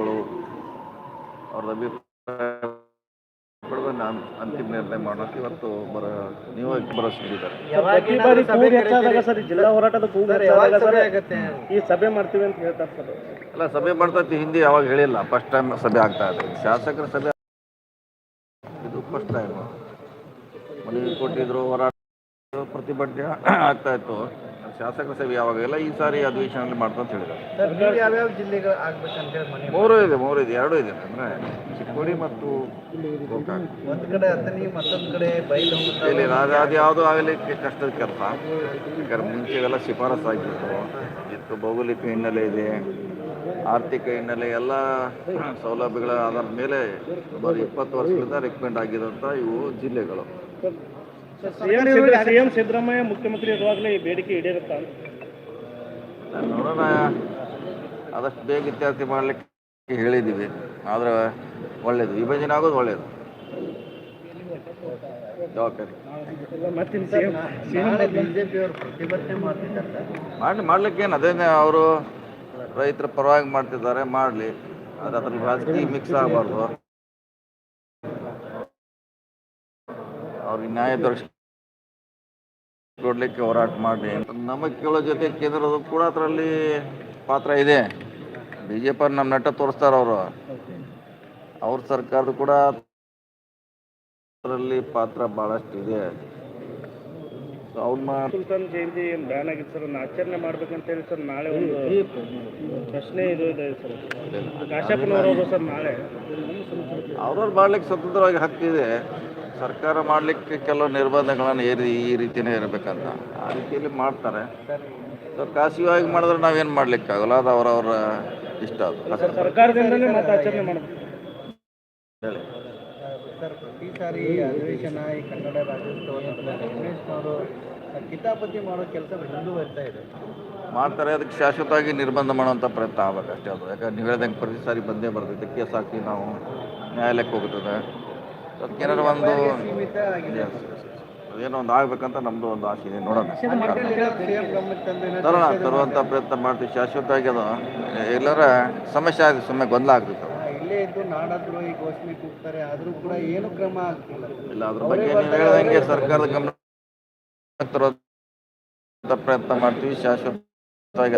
ಮುಖ್ಯಮಂತ್ರಿಗಳು ಅವ್ರದ್ದು ಅಭಿಪ್ರಾಯ ನಾನು ಅಂತಿಮ ನಿರ್ಣಯ ಮಾಡೋಕೆ ಇವತ್ತು ಬರ ನೀವು ಬಾರಿ ಸರ್ ಈ ಜಿಲ್ಲಾ ಹೋರಾಟದ ಕೂಗು ಹೆಚ್ಚಾದಾಗ ಸರ್ ಈ ಸಭೆ ಮಾಡ್ತೀವಿ ಅಂತ ಹೇಳ್ತಾರೆ ಸರ್. ಅಲ್ಲ ಸಭೆ ಮಾಡ್ತೈತಿ ಹಿಂದೆ ಯಾವಾಗ ಹೇಳಿಲ್ಲ ಫಸ್ಟ್ ಟೈಮ್ ಸಭೆ ಆಗ್ತಾ ಇದೆ. ಶಾಸಕರ ಸಭೆ ಇದು ಫಸ್ಟ್ ಟೈಮ್ ಮನವಿ ಕೊಟ್ಟಿದ್ರು ಹೋರಾಟ ಪ್ರತಿಭಟನೆ ಆಗ್ತಾ ಇತ್ತು. ಶಾಸಕರ ಸಭೆ ಯಾವಾಗ ಇಲ್ಲ ಈ ಸಾರಿ ಅಧಿವೇಶನದಲ್ಲಿ ಮಾಡ್ತಾ ಅಂತ ಹೇಳಿದ್ರು ಮೂರು ಇದೆ ಮೂರು ಇದೆ ಎರಡು ಇದೆ ಅಂದರೆ ಚಿಕ್ಕೋಡಿ ಮತ್ತು ಗೋಕಾಕ್. ಬೈಲು ಇಲ್ಲಿ ಅದು ಅದು ಯಾವುದೂ ಆಗಲಿಕ್ಕೆ ಕಷ್ಟದ ಕೆಲಸ. ಯಾಕಂದ್ರೆ ಮುಂಚೆ ಇವೆಲ್ಲ ಶಿಫಾರಸು ಆಗಿತ್ತು. ಇತ್ತು ಭೌಗೋಳಿಕ ಹಿನ್ನೆಲೆ ಇದೆ ಆರ್ಥಿಕ ಹಿನ್ನೆಲೆ ಎಲ್ಲ ಸೌಲಭ್ಯಗಳ ಆಧಾರದ ಮೇಲೆ ಸುಮಾರು ಇಪ್ಪತ್ತು ವರ್ಷಗಳಿಂದ ರೆಕಮೆಂಡ್ ಆಗಿದಂಥ ಇವು ಜಿಲ್ಲೆಗಳು. ಸಿಎಂ ಸಿದ್ದರಾಮಯ್ಯ ಮುಖ್ಯಮಂತ್ರಿ ಇರುವಾಗಲೇ ಈ ಬೇಡಿಕೆ ಈಡೇರುತ್ತಾ? ನಾನು ನೋಡೋಣ. ಆದಷ್ಟು ಬೇಗ ಇತ್ಯರ್ಥ ಮಾಡಲಿಕ್ಕೆ ಹೇಳಿದ್ದೀವಿ. ಆದರೆ ಒಳ್ಳೇದು. ವಿಭಜನೆ ಆಗೋದು ಒಳ್ಳೇದು. ಜವಾಬ್ದಾರಿ. ಮಾಡ್ಲಿಕ್ಕೆ ಸಿಎಂ ಅದೇ ಬಿಜೆಪಿ ಅವರು ಪ್ರತಿಭಟನೆ ಮಾಡ್ತಿದ್ದಾರೆ. ಮಾಡಿ ಮಾಡ್ಲಿಕ್ಕೇನು ಅದೇನೆ ಅವರು ರೈತರ ಪರವಾಗಿ ಮಾಡ್ತಿದ್ದಾರೆ ಮಾಡಲಿ. ಅದು ಅದ್ರಲ್ಲಿ ರಾಜಕೀಯ ಮಿಕ್ಸ್ ಆಗಬಾರ್ದು. ಅವ್ರಿಗೆ ನ್ಯಾಯ ದೊರಕಿಸ್ ಕೊಡ್ಲಿಕ್ಕೆ ಹೋರಾಟ ಮಾಡಿ ನಮಗೆ ಕೇಳೋ ಜೊತೆ ಕೇಂದ್ರದ ಕೂಡ ಅದರಲ್ಲಿ ಪಾತ್ರ ಇದೆ. ಬಿ ಜೆ ಪಿ ನಮ್ಮ ನಟ ತೋರಿಸ್ತಾರ ಅವರು. ಅವ್ರ ಸರ್ಕಾರದ ಕೂಡ ಅದರಲ್ಲಿ ಪಾತ್ರ ಬಹಳಷ್ಟು ಇದೆ. ಅವ್ನ ಸುಲ್ತಾನ್ ಜಯಂತಿ ಏನು ಬ್ಯಾನ್ ಆಗಿತ್ತು ಸರ್? ಆಚರಣೆ ಮಾಡ್ಬೇಕಂತ ಹೇಳಿ ಸರ್ ನಾಳೆ ಒಂದು ಪ್ರಶ್ನೆ ಇದು ಇದೆ ಸರ್. ಕಾಶ್ಯಪ್ಪನವರು ಸರ್ ನಾಳೆ. ಅವ್ರವ್ರು ಮಾಡ್ಲಿಕ್ಕೆ ಸ್ವತಂತ್ರವಾಗಿ ಹಕ್ಕಿದೆ ಸರ್ಕಾರ ಮಾಡಲಿಕ್ಕೆ ಕೆಲವು ನಿರ್ಬಂಧಗಳನ್ನು ಏರಿ ಈ ರೀತಿಯೇ ಇರಬೇಕಂತ ಆ ರೀತಿಯಲ್ಲಿ ಮಾಡ್ತಾರೆ. ಸೊ ಖಾಸಗಿಯಾಗಿ ಮಾಡಿದ್ರೆ ನಾವೇನು ಮಾಡಲಿಕ್ಕಾಗಲ್ಲ? ಅದು ಅವರವರ ಇಷ್ಟ ಅದು. ಸರ್ಕಾರದಿಂದಲೇ ಹೇಳಿ. ಸರ್ ಪ್ರತಿ ಸಾರಿ ಅಧಿವೇಶನ ಈ ಕನ್ನಡ ರಾಜ್ಯೋತ್ಸವದಲ್ಲಿ ರಮೇಶ್ನವರು ಕಿತಾಪತಿ ಮಾಡೋ ಕೆಲಸ ಮುಂದುವರಿತಾ ಇದೆ. ಮಾಡ್ತಾರೆ ಅದಕ್ಕೆ ಶಾಶ್ವತವಾಗಿ ನಿರ್ಬಂಧ ಮಾಡುವಂಥ ಪ್ರಯತ್ನ ಆಗ್ಬೇಕು ಅಷ್ಟೇ ಅದು. ಯಾಕಂದ್ರೆ ನೀವು ಹೇಳ್ದಂಗೆ ಪ್ರತಿ ಸಾರಿ ಬಂದೇ ಬರ್ತೈತೆ ಕೇಸ್ ಹಾಕಿ ನಾವು ನ್ಯಾಯಾಲಯಕ್ಕೆ ಹೋಗ್ತದೆ. ಅದಕ್ಕೆ ಏನಾದ್ರು ಒಂದು. ಅದೇನೋ ಒಂದು ಆಗ್ಬೇಕಂತ ನಮ್ದು ಒಂದು ಆಸೆ ಇದೆ ನೋಡೋಣ. ತರೋಣ ತರುವಂಥ ಪ್ರಯತ್ನ ಮಾಡ್ತೀವಿ. ಶಾಶ್ವತ ಅದು ಎಲ್ಲರ ಸಮಸ್ಯೆ ಆಗಿದೆ ಸುಮ್ಮನೆ ಗೊಂದಲ ಆಗ್ತೈತೆ ಅದು. ಆ, ಇಲ್ಲೇ ಅದ್ರ ಬಗ್ಗೆ ನೀವು ಹೇಳ್ದಂಗೆ ಸರ್ಕಾರದ ಗಮನ ತರುವಂಥ ಪ್ರಯತ್ನ ಮಾಡ್ತೀವಿ ಶಾಶ್ವತವಾಗಿ.